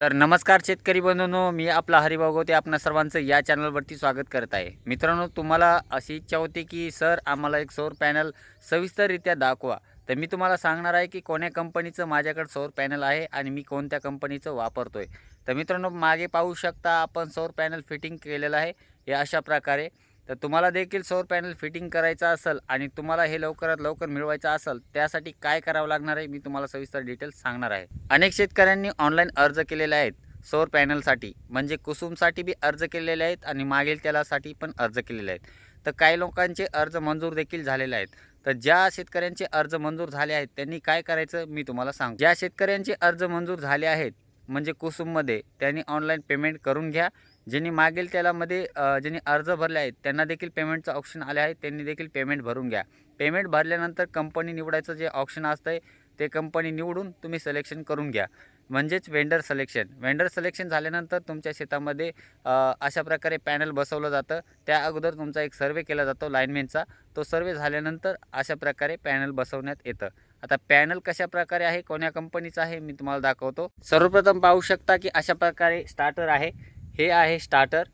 तर नमस्कार शेतकरी बंधूंनो मी आपला हरिभाऊ गोते. आपणा सर्वांचं या चॅनलवरती स्वागत करत आहे. मित्रांनो तुम्हाला अशी इच्छा होती की सर आम्हाला एक सौर पॅनल सविस्तररित्या दाखवा. तर मी तुम्हाला सांगणार आहे की कोण्या कंपनीचं माझ्याकडे सौर पॅनल आहे आणि मी कोणत्या कंपनीचं वापरतो आहे तर मित्रांनो मागे पाहू शकता आपण सौर पॅनल फिटिंग केलेलं आहे. हे अशा प्रकारे तर तुम्हाला देखील सौर पॅनल फिटिंग करायचं असेल आणि तुम्हाला हे लवकरात लवकर मिळवायचं असेल त्यासाठी काय करावं लागणार आहे मी तुम्हाला सविस्तर डिटेल्स सांगणार आहे. अनेक शेतकऱ्यांनी ऑनलाईन अर्ज केलेले आहेत सौर पॅनलसाठी. म्हणजे कुसुमसाठी बी अर्ज केलेले आहेत आणि मागील त्यालासाठी पण अर्ज केलेले आहेत. तर काही लोकांचे अर्ज मंजूर देखील झालेले आहेत. तर ज्या शेतकऱ्यांचे अर्ज मंजूर झाले आहेत त्यांनी काय करायचं मी तुम्हाला सांग ज्या शेतकऱ्यांचे अर्ज मंजूर झाले आहेत म्हणजे कुसुममध्ये त्यांनी ऑनलाईन पेमेंट करून घ्या. ज्यांनी मागील त्याला मध्ये ज्यांनी अर्ज भरले आहेत त्यांना देखील पेमेंटचं ऑप्शन आले आहे त्यांनी देखील पेमेंट भरून घ्या. पेमेंट भरल्यानंतर कंपनी निवडायचं जे ऑप्शन असतं आहे ते कंपनी निवडून तुम्ही सिलेक्शन करून घ्या. म्हणजेच वेंडर सिलेक्शन वेंडर सिलेक्शन झाल्यानंतर तुमच्या शेतामध्ये अशा प्रकारे पॅनल बसवलं जातं. त्या अगोदर तुमचा एक सर्वे केला जातो लाईनमॅनचा तो सर्वे झाल्यानंतर अशा प्रकारे पॅनल बसवण्यात येतं. आता पॅनल कशा प्रकारे आहे कोण्या कंपनीचा आहे मी तुम्हाला दाखवतो. सर्वप्रथम पाहू शकता की अशा प्रकारे स्टार्टर आहे. हे आहे स्टार्टर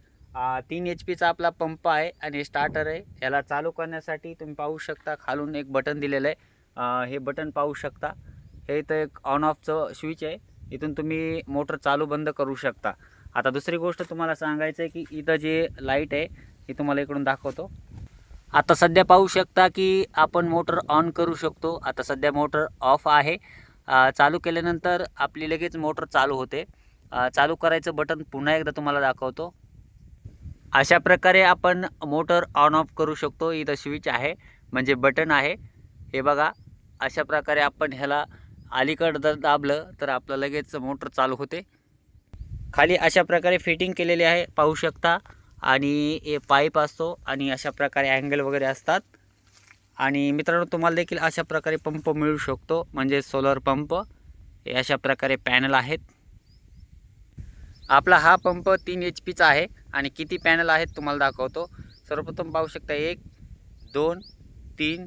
तीन एच पीचा आपला पंप आहे आणि स्टार्टर आहे. याला चालू करण्यासाठी तुम्ही पाहू शकता खालून एक बटन दिलेलं आहे. हे बटन पाहू शकता. हे इथं एक ऑन ऑफचं स्विच आहे. इथून तुम्ही मोटर चालू बंद करू शकता. आता दुसरी गोष्ट तुम्हाला सांगायचं आहे की इथं जे लाइट आहे हे तुम्हाला इकडून दाखवतो. आता सध्या पाहू शकता की आपण मोटर ऑन करू शकतो. आता सध्या मोटर ऑफ आहे. चालू केल्यानंतर आपली लगेच मोटर चालू होते. चालू करायचं बटन पुन्हा एकदा तुम्हाला दाखवतो. अशा प्रकारे आपण मोटर ऑन ऑफ करू शकतो. इथं स्विच आहे म्हणजे बटन आहे. हे बघा अशा प्रकारे आपण ह्याला अलीकडं जर दाबलं तर आपलं लगेच मोटर चालू होते. खाली अशा प्रकारे फिटिंग केलेली आहे पाहू शकता. आणि हे पाईप असतो आणि अशा प्रकारे अँगल वगैरे असतात. आणि मित्रांनो तुम्हाला देखील अशा प्रकारे पंप मिळू शकतो म्हणजे सोलर पंप हे अशा प्रकारे पॅनल आहेत. आपला हा पंप तीन एच पीचा आहे आणि किती पॅनल आहेत तुम्हाला दाखवतो. सर्वप्रथम पाहू शकता एक दोन तीन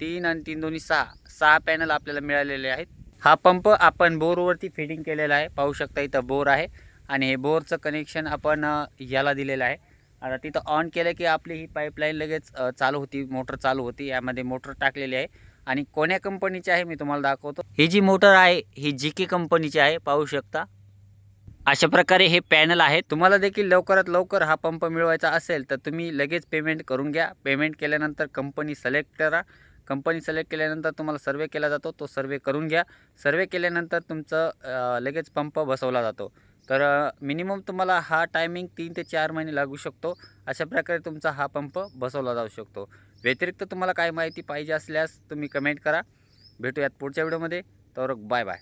तीन आणि तीन दोन्ही सहा. सहा पॅनल आपल्याला मिळालेले आहेत. हा पंप आपण बोरवरती फिटिंग केलेला आहे. पाहू शकता इथं बोर आहे आणि हे बोरचं कनेक्शन आपण याला दिलेलं आहे. आता तिथं ऑन केलं की आपली ही पाईपलाईन लगेच चालू होती. मोटर चालू होती. यामध्ये मोटर टाकलेली आहे. आणि कोण्या कंपनीची आहे मी तुम्हाला दाखवतो. ही जी मोटर आहे ही जी के कंपनीची आहे. पाहू शकता. अशा प्रकारे हे पॅनल आहे. तुम्हाला देखील लवकरात लवकर हा पंप मिळवायचा असेल तर तुम्ही लगेच पेमेंट करून घ्या. पेमेंट केल्यानंतर कंपनी सिलेक्ट करा. कंपनी सिलेक्ट केल्यानंतर तुम्हाला सर्वे केला जातो. तो सर्वे करून घ्या. सर्वे केल्यानंतर तुमचं लगेच पंप बसवला जातो. तर मिनिमम तुम्हाला हा टायमिंग तीन ते चार महिने लागू शकतो. अशा प्रकारे तुमचा हा पंप बसवला जाऊ शकतो. व्यतिरिक्त तुम्हाला काय माहिती पाहिजे असल्यास तुम्ही कमेंट करा. भेटूयात पुढच्या व्हिडिओमध्ये तर बाय बाय